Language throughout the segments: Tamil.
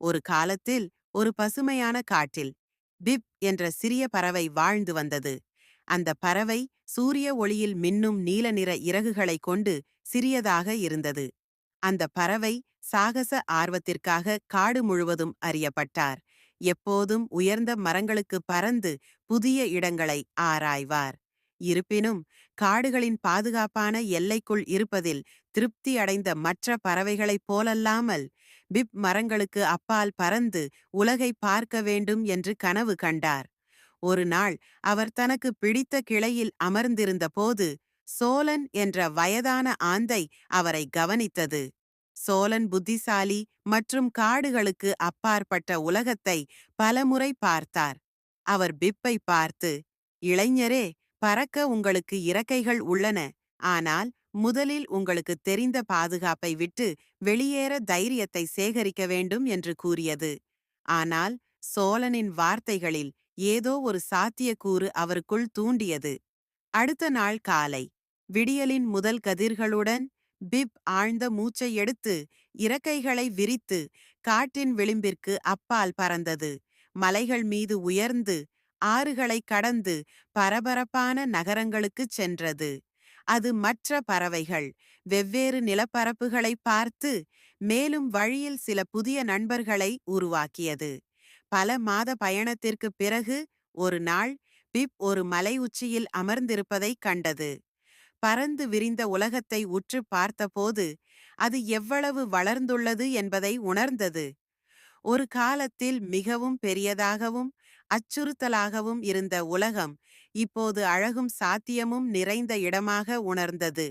ஒரு காலத்தில் ஒரு பசுமையான காட்டில் பிப் என்ற சிறிய பறவை வாழ்ந்து வந்தது. அந்த பறவை சூரிய ஒளியில் மின்னும் நீல நிற இறகுகளைக் கொண்டு சிறியதாக இருந்தது. அந்த பறவை சாகச ஆர்வத்திற்காக காடு முழுவதும் அறியப்பட்டார். எப்போதும் உயர்ந்த மரங்களுக்கு பறந்து புதிய இடங்களை ஆராய்வார். இருப்பினும் காடுகளின் பாதுகாப்பான எல்லைக்குள் இருப்பதில் திருப்தி அடைந்த மற்ற பறவைகளைப் போலல்லாமல் பிப் மரங்களுக்கு அப்பால் பறந்து உலகை பார்க்க வேண்டும் என்று கனவு கண்டார். ஒரு நாள் அவர் தனக்கு பிடித்த கிளையில் அமர்ந்திருந்த போது சோலன் என்ற வயதான ஆந்தை அவரை கவனித்தது. சோலன் புத்திசாலி மற்றும் காடுகளுக்கு அப்பாற்பட்ட உலகத்தை பலமுறை பார்த்தார். அவர் பிப்பை பார்த்து இளைஞரே பறக்க உங்களுக்கு இறக்கைகள் உள்ளன. ஆனால் முதலில் உங்களுக்கு தெரிந்த பாதுகாப்பை விட்டு வெளியேற தைரியத்தை சேகரிக்க வேண்டும் என்று கூறியது. ஆனால் சோழனின் வார்த்தைகளில் ஏதோ ஒரு சாத்தியக்கூறு அவருக்குள் தூண்டியது. அடுத்த நாள் காலை விடியலின் முதல் கதிர்களுடன் பிப் ஆழ்ந்த மூச்சை எடுத்து இறக்கைகளை விரித்து காட்டின் விளிம்பிற்கு அப்பால் பறந்தது. மலைகள் மீது உயர்ந்து ஆறுகளை கடந்து பரபரப்பான நகரங்களுக்குச் சென்றது. அது மற்ற பறவைகள். வெவ்வேறு நிலப்பரப்புகளை பார்த்து மேலும் வழியில் சில புதிய நண்பர்களை உருவாக்கியது. பல மாத பயணத்திற்குப் பிறகு ஒரு நாள் பிப் ஒரு மலை உச்சியில் அமர்ந்திருப்பதைக் கண்டது. பறந்து விரிந்த உலகத்தை உற்று பார்த்தபோது அது எவ்வளவு வளர்ந்துள்ளது என்பதை உணர்ந்தது. ஒரு காலத்தில் மிகவும் பெரியதாகவும் அச்சுறுத்தலாகவும் இருந்த உலகம் இப்போது அழகும் சாத்தியமும் நிறைந்த இடமாக உணர்ந்தது.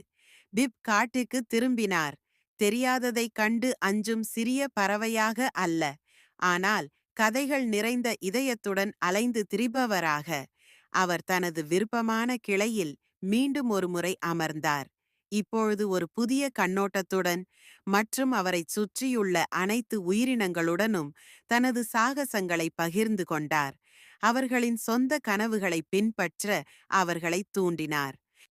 பிப் காட்டுக்கு திரும்பினார். தெரியாததைக் கண்டு அஞ்சும் சிறிய பறவையாக அல்ல. ஆனால் கதைகள் நிறைந்த இதயத்துடன் அலைந்து திரிபவராக. அவர் தனது விருப்பமான கிளையில் மீண்டும் ஒரு முறை அமர்ந்தார். இப்பொழுது ஒரு புதிய கண்ணோட்டத்துடன் மற்றும் அவரைச் சுற்றியுள்ள அனைத்து உயிரினங்களுடனும் தனது சாகசங்களை பகிர்ந்து கொண்டார். அவர்களின் சொந்த கனவுகளை பின்பற்ற அவர்களை தூண்டினார்.